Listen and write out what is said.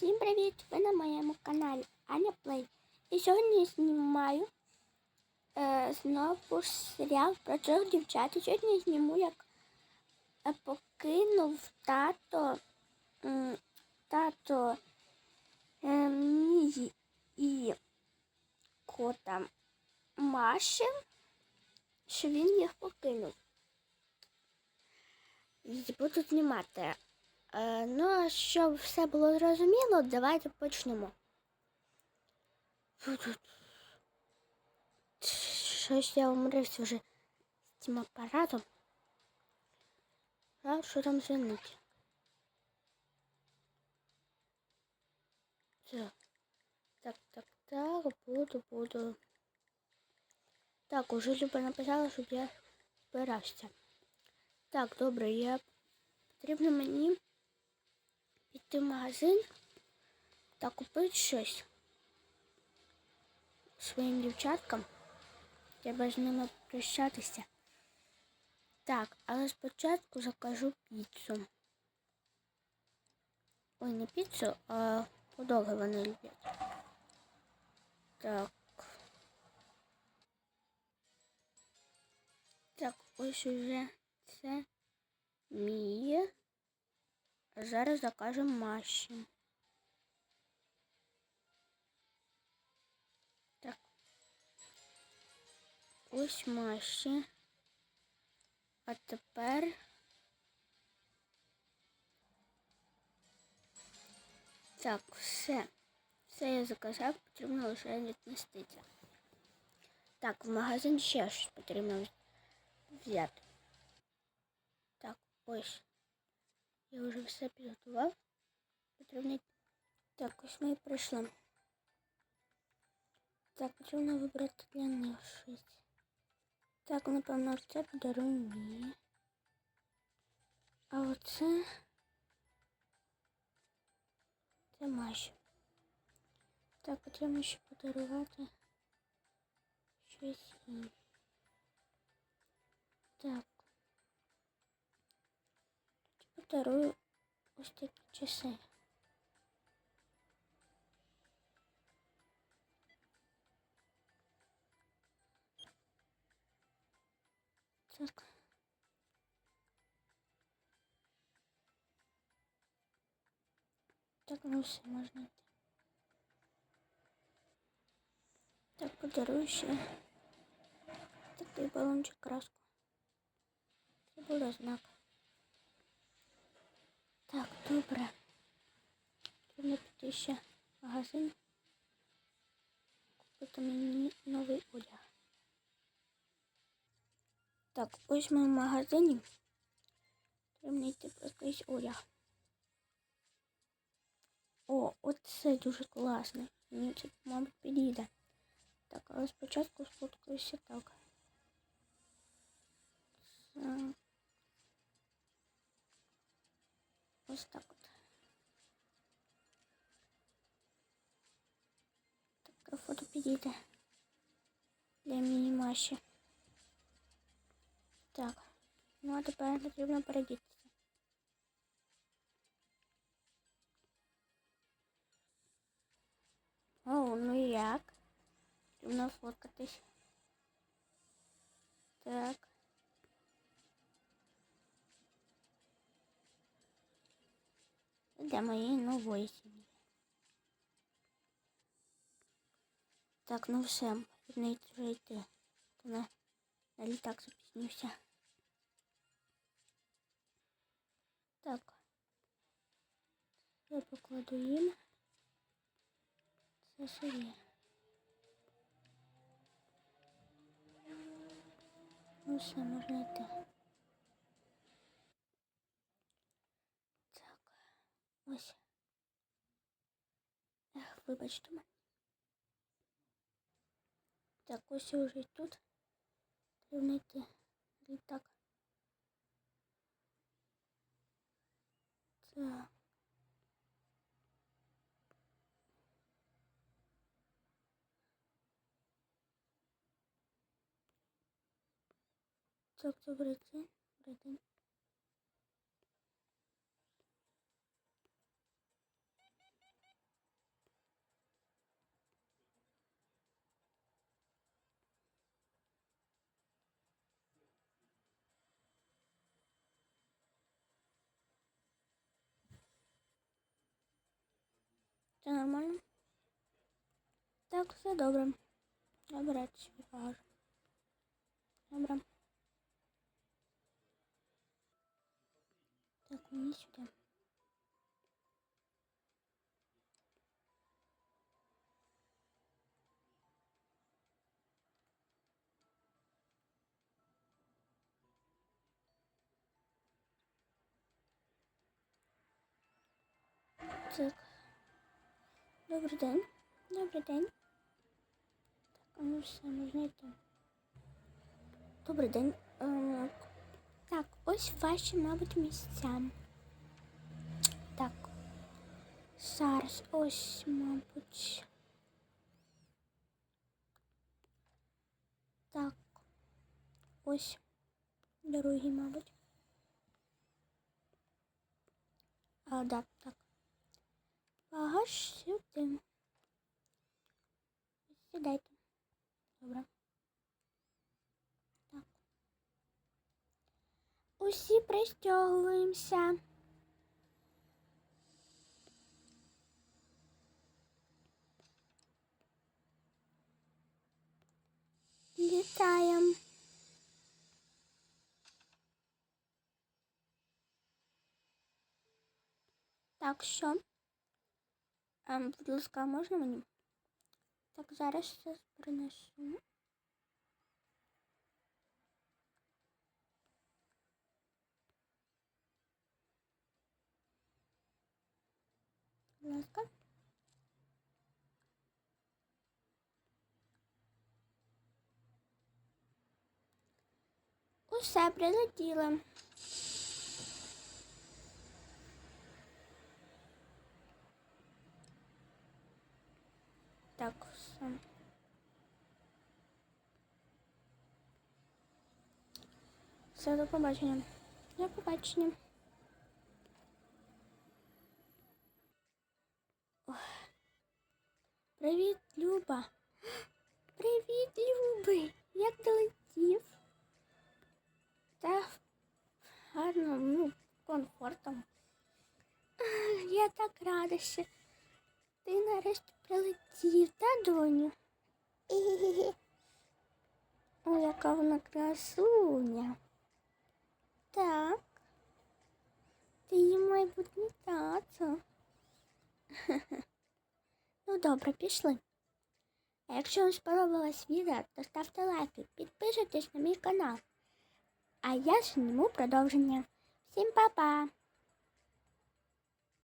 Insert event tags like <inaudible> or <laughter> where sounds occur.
Всім привіт! Ви на моєму каналі Аня Плей. І сьогодні знімаю е, знову ж серіал про трьох дівчат. І сьогодні зніму, як е, покинув тато тато е, Мії і кота Маші, що він їх покинув. Буду знімати. Е, ну, а щоб все було зрозуміло, давайте почнемо. Фу, тут. Щось я умрився вже з цим апаратом. А що там дзвонить? Так, так, так, так, буду, буду. Так, уже Люба написала, щоб я збирався. Так, добре, я потрібно мені піти в магазин та купити щось своїм дівчаткам. Треба з ними прощатися. Так, але спочатку закажу піцу. Ой, не піцу, а подоги вони люблять. Так. Так, ось уже це мій. А зараз закажемо Маші. Так. Ось Маші. А тепер так, все. Все я заказав, потрібно лише віднестися. Так, в магазин ще щось потрібно взяти. Так, ось. Я вже все підготував. Потрібно. Так, ось ми і прийшли. Так, потрібно вибрати для них щось. Так, напевно, це подарує мені. А оце це Маші. Так, потрібно ще подарувати щось їй. Так. Подарую ось такі часи. Так. Так, ну все, можна йти. Так, подарую ще такий балончик краску. Це буде знак. Так, добре. Треба піти ще магазин. Купити мені новий одяг. Так, ось ми в магазині. Треба йти про якийсь одяг. О, оце дуже класний. Мені це, мабуть, підійде. Так, але спочатку сфоткаюся так. Так. Ось так от. Таке фото підійде для мінімаші. Так, ну а тепер потрібно передітися. О, ну і як? Потрібно фоткатись. Так. для моей нової сім'ї. Так, ну все, потрібно вже йти. То на, на літак запізнився. Так. Я покладу їм. Це собі. Ну все, можна йти. Вибачте мене. Так, ось я вже тут. Треба знайти літак. Так. Так, добрий день. Добрий день. Все нормально? Так, все добре. Тобі кажу. Добре. Так, мені сюди. Так. Добрий день. Добрий день. Так, а ну все, можна йти. Добрий день. Е, так, ось ваші, мабуть, місця. Так. Зараз ось, мабуть. Так. Ось. Дорогі, мабуть. А, да, так. Багаж сюди. Сідайте. Добре. Так. Усі пристягуємося. Літаємо. Так, що? Ем, будь ласка, можна мені? Так, зараз все принесу. Будь ласка. Усе прилетіло. Так, все. Все, до побачення. До побачення. Ох. Привіт, Люба. Привіт, Люби. Як долетів? Та гарно, ну, комфортом. Ах, Я так рада, що ти Нарешті прилетів, та доню? <laughs> О, яка вона красуня. Так. Ти її майбутнє тато. <laughs> Ну добре, пішли. А якщо вам сподобалось відео, то ставте лайки, підписуйтесь на мій канал. А я зніму продовження. Всім па-па!